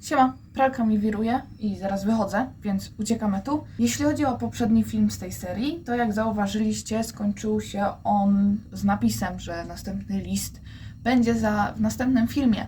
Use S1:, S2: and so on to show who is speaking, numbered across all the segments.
S1: Siema, pralka mi wiruje i zaraz wychodzę, więc uciekamy tu. Jeśli chodzi o poprzedni film z tej serii, to jak zauważyliście, skończył się on z napisem, że następny list będzie za, w następnym filmie.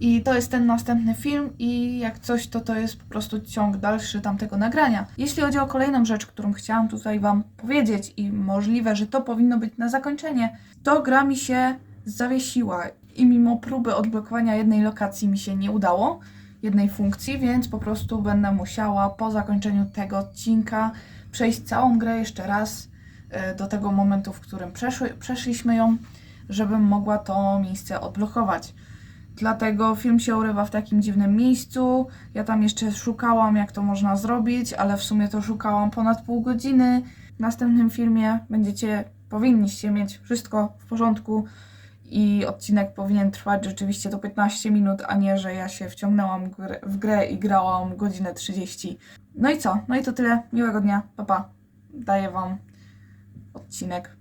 S1: I to jest ten następny film i jak coś, to to jest po prostu ciąg dalszy tamtego nagrania. Jeśli chodzi o kolejną rzecz, którą chciałam tutaj Wam powiedzieć i możliwe, że to powinno być na zakończenie, to gra mi się zawiesiła i mimo próby odblokowania jednej lokacji mi się nie udało, jednej funkcji, więc po prostu będę musiała po zakończeniu tego odcinka przejść całą grę jeszcze raz e, do tego momentu, w którym przeszły, przeszliśmy ją, żebym mogła to miejsce odblokować. Dlatego film się urywa w takim dziwnym miejscu. Ja tam jeszcze szukałam, jak to można zrobić, ale w sumie to szukałam ponad pół godziny. W następnym filmie będziecie, powinniście mieć wszystko w porządku i odcinek powinien trwać rzeczywiście do 15 minut, a nie, że ja się wciągnęłam w grę i grałam godzinę 30. No i co? No i to tyle. Miłego dnia. Papa. Pa. Daję Wam odcinek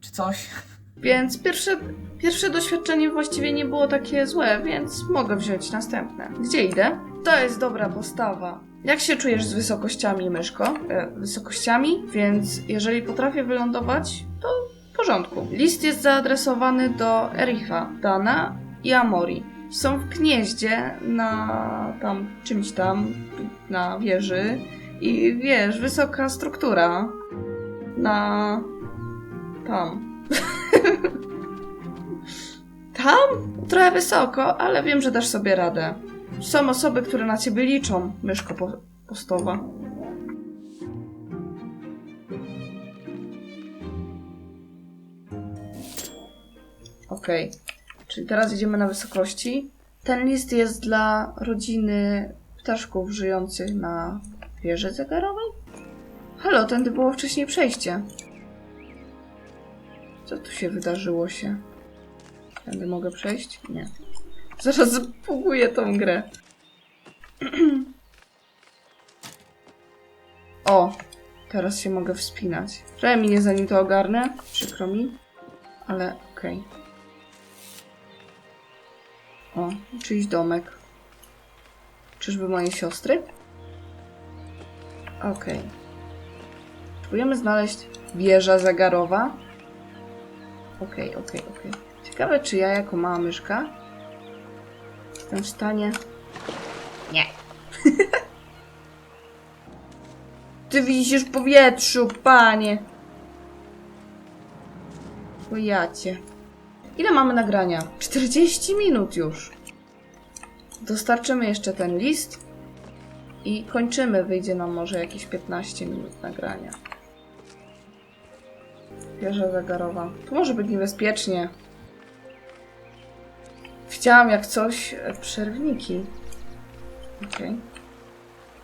S1: czy coś.
S2: Więc pierwsze, pierwsze doświadczenie właściwie nie było takie złe, więc mogę wziąć następne. Gdzie idę? To jest dobra postawa. Jak się czujesz z wysokościami, myszko? E, wysokościami, więc jeżeli potrafię wylądować, to porządku. List jest zaadresowany do Ericha, Dana i Amori. Są w gnieździe na tam czymś tam, na wieży i wiesz, wysoka struktura na tam. Tam? Trochę wysoko, ale wiem, że dasz sobie radę. Są osoby, które na ciebie liczą, myszko po postowa. Okej, czyli teraz idziemy na wysokości. Ten list jest dla rodziny ptaszków żyjących na wieży zegarowej? Halo, tędy było wcześniej przejście. Co tu się wydarzyło się? Tędy mogę przejść? Nie. Zaraz zbuguję tą grę. o, teraz się mogę wspinać. Trochę minie zanim to ogarnę, przykro mi, ale okej. O, czyjś domek. Czyżby mojej siostry? Okej. Próbujemy znaleźć wieża zegarowa. Okej, okej, okej. Ciekawe, czy ja jako mała myszka jestem w stanie... Nie. Ty wisisz w powietrzu, panie. O jacie. Ile mamy nagrania? 40 minut już. Dostarczymy jeszcze ten list i kończymy. Wyjdzie nam może jakieś 15 minut nagrania. Wieża zegarowa. Tu może być niebezpiecznie. Chciałam jak coś e, przerwniki. Okej.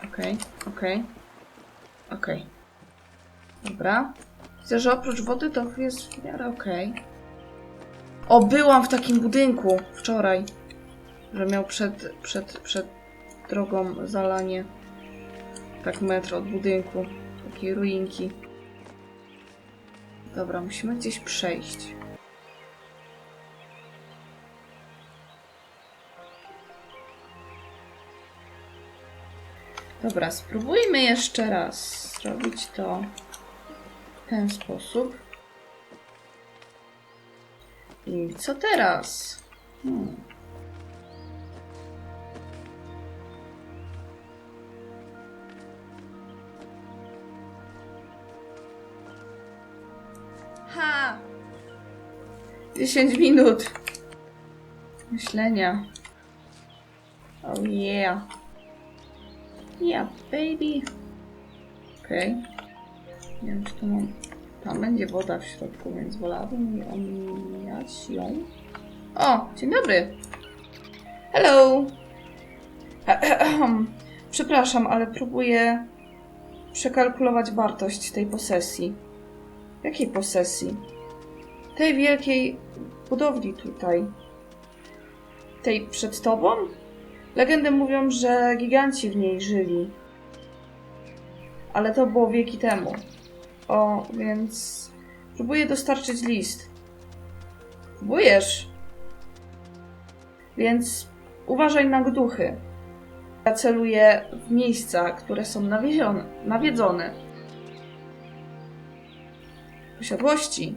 S2: Okej, okej. Okej. Dobra. Widzę, że oprócz wody to jest w miarę okej. O, byłam w takim budynku wczoraj, że miał przed, przed, przed drogą zalanie. Tak metr od budynku. Takiej ruinki. Dobra, musimy gdzieś przejść. Dobra, spróbujmy jeszcze raz zrobić to w ten sposób. I co teraz? Hmm. 10 minut myślenia. Oh yeah. Yeah, baby. Okej. Nie wiem, czy to mam... Tam będzie woda w środku, więc wolałabym nie omijać ją. O, dzień dobry. Hello. Przepraszam, ale próbuję przekalkulować wartość tej posesji. Jakiej posesji? Tej wielkiej budowli tutaj. Tej przed tobą? Legendy mówią, że giganci w niej żyli. Ale to było wieki temu. O, więc próbuję dostarczyć list. Próbujesz? Więc uważaj na duchy. Ja celuję w miejsca, które są nawiedzone. Posiadłości.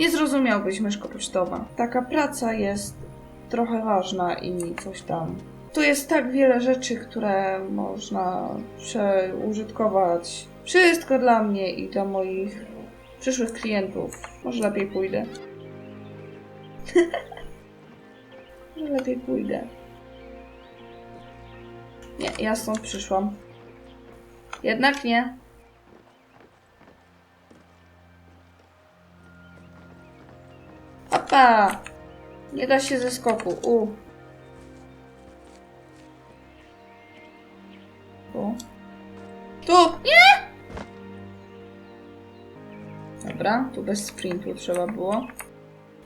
S2: Nie zrozumiałbyś, myszko pocztowa. Taka praca jest trochę ważna i coś tam. Tu jest tak wiele rzeczy, które można przeużytkować. Wszystko dla mnie i dla moich przyszłych klientów. Może lepiej pójdę. Może lepiej pójdę. Nie, ja stąd przyszłam. Jednak nie. Opa! Nie da się ze skoku. U. Tu. Tu! Nie! Dobra, tu bez sprintu trzeba było.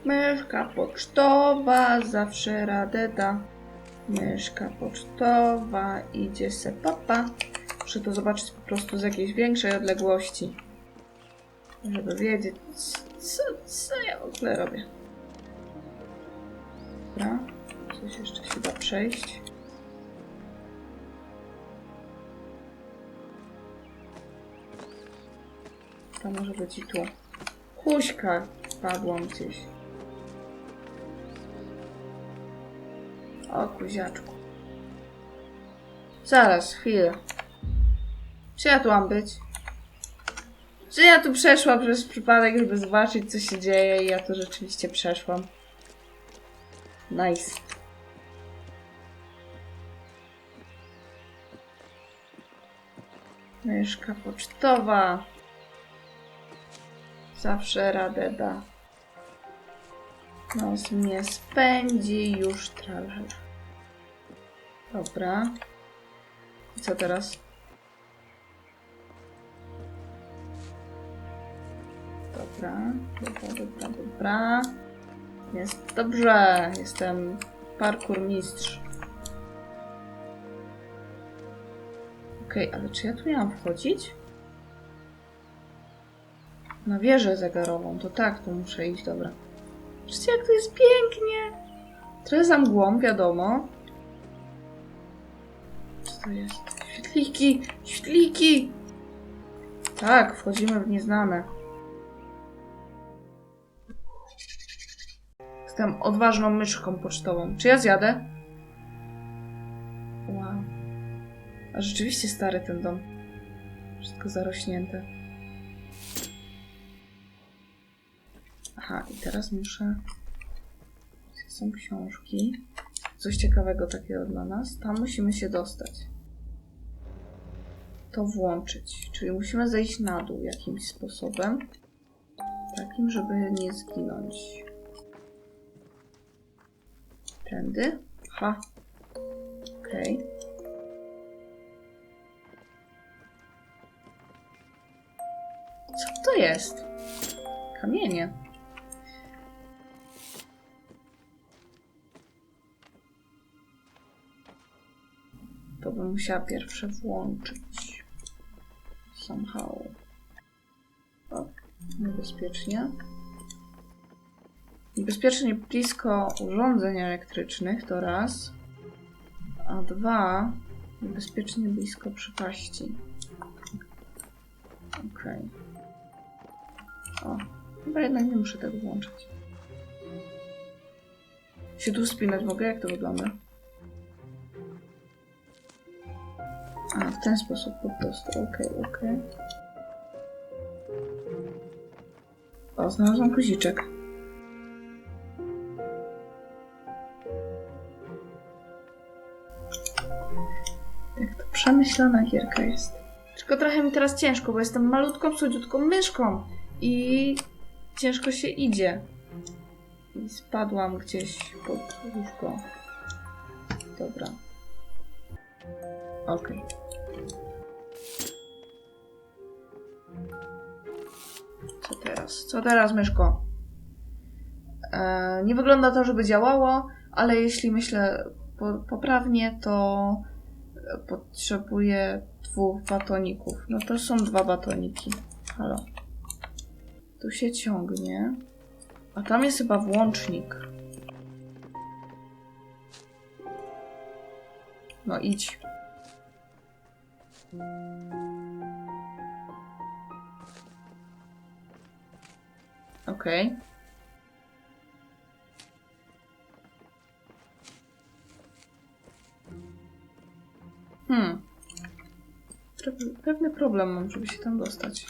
S2: Myszka pocztowa zawsze radę da. Myszka pocztowa idzie se papa. Muszę to zobaczyć po prostu z jakiejś większej odległości. Żeby wiedzieć, co, co ja w ogóle robię. Coś jeszcze się da przejść. To może być i tu. Kuśka padłam gdzieś. O, kuziaczku. Zaraz, chwilę. Czy ja tu mam być? Czy ja tu przeszłam przez przypadek, żeby zobaczyć, co się dzieje i ja tu rzeczywiście przeszłam. Nice. Myszka pocztowa. Zawsze radę da. Nos mnie spędzi już tralala. Dobra. I co teraz? Dobra, dobra, dobra, dobra. Jest dobrze. Jestem parkour mistrz. Okej, ale czy ja tu miałam wchodzić? Na wieżę zegarową, to tak, tu muszę iść, dobra. Patrzcie, jak to jest pięknie! Trochę za mgłą, wiadomo. Co to jest? Świetliki! Świetliki! Tak, wchodzimy w nieznane. Jestem odważną myszką pocztową. Czy ja zjadę? A rzeczywiście stary ten dom. Wszystko zarośnięte. Aha, i teraz muszę. Są książki? Coś ciekawego takiego dla nas. Tam musimy się dostać. To włączyć. Czyli musimy zejść na dół jakimś sposobem. Takim, żeby nie zginąć. Tędy? Ha. Okej. Co to jest? Kamienie. To bym musiała pierwsze włączyć. Somehow. O, niebezpiecznie. Niebezpiecznie blisko urządzeń elektrycznych to raz. A dwa, niebezpiecznie blisko przepaści. Okej. O, chyba jednak nie muszę tego włączyć. Się tu spinać mogę? Jak to wygląda? A, w ten sposób po prostu. Okej, okej. O, znalazłam guziczek. Jak to przemyślana gierka jest. Tylko trochę mi teraz ciężko, bo jestem malutką, słodziutką myszką i ciężko się idzie. I spadłam gdzieś pod łóżko. Dobra. Okej. Co teraz? Co teraz, myszko? E, nie wygląda to, żeby działało, ale jeśli myślę po, poprawnie, to potrzebuję dwóch batoników. No to są dwa batoniki. Halo. Tu się ciągnie. A tam jest chyba włącznik. No idź. Okej. Hmm. Pe- Pewny problem mam, żeby się tam dostać.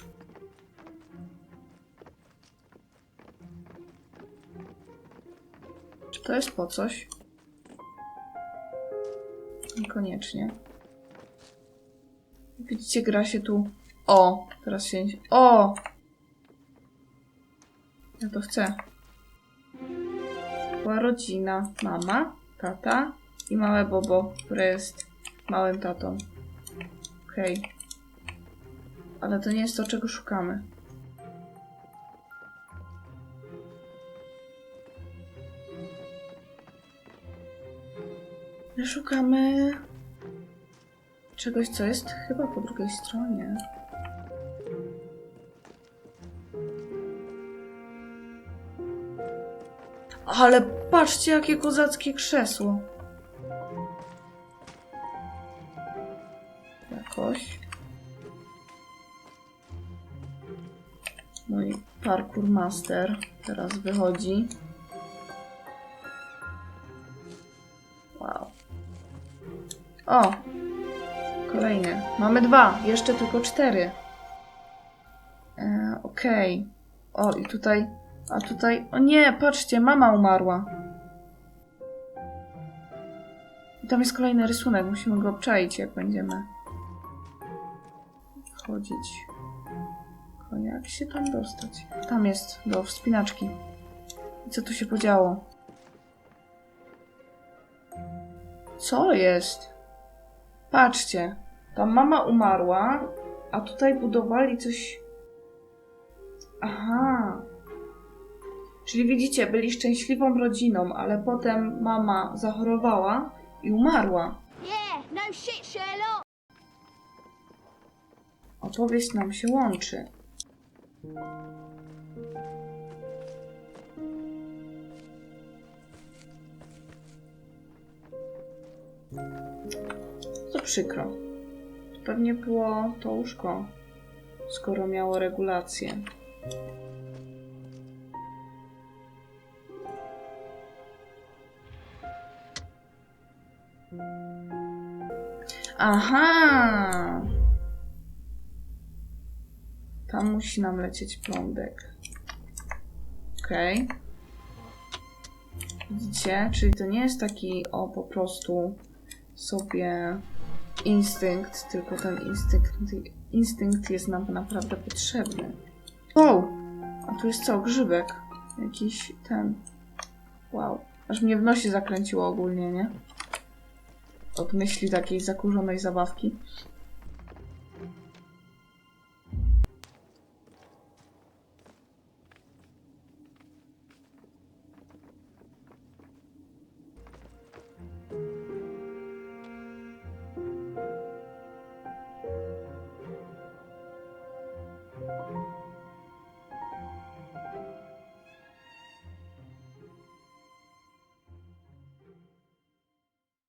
S2: To jest po coś? Niekoniecznie. Widzicie, gra się tu. O! Teraz się. O! Ja to chcę. Była rodzina. Mama, tata i małe Bobo, które jest małym tatą. Okej. Ale to nie jest to, czego szukamy. My szukamy czegoś, co jest chyba po drugiej stronie. Ale patrzcie, jakie kozackie krzesło. Jakoś. Mój parkour master teraz wychodzi. O! Kolejny. Mamy dwa. Jeszcze tylko cztery. E, Okej. O, i tutaj... A tutaj... O nie, patrzcie, mama umarła. I tam jest kolejny rysunek. Musimy go obczaić, jak będziemy wchodzić. Tylko jak się tam dostać? Tam jest, do wspinaczki. I co tu się podziało? Co jest? Patrzcie, tam mama umarła, a tutaj budowali coś. Aha. Czyli widzicie, byli szczęśliwą rodziną, ale potem mama zachorowała i umarła.
S3: Yeah, no shit, Sherlock.
S2: Opowieść nam się łączy. Przykro. Pewnie było to łóżko, skoro miało regulację. Aha! Tam musi nam lecieć prądek. Okej. Widzicie? Czyli to nie jest taki, o, po prostu sobie instynkt, tylko ten instynkt, instynkt jest nam naprawdę potrzebny. Wow! A tu jest co? Grzybek. Jakiś ten. Wow. Aż mnie w nosie zakręciło ogólnie, nie? Od myśli takiej zakurzonej zabawki.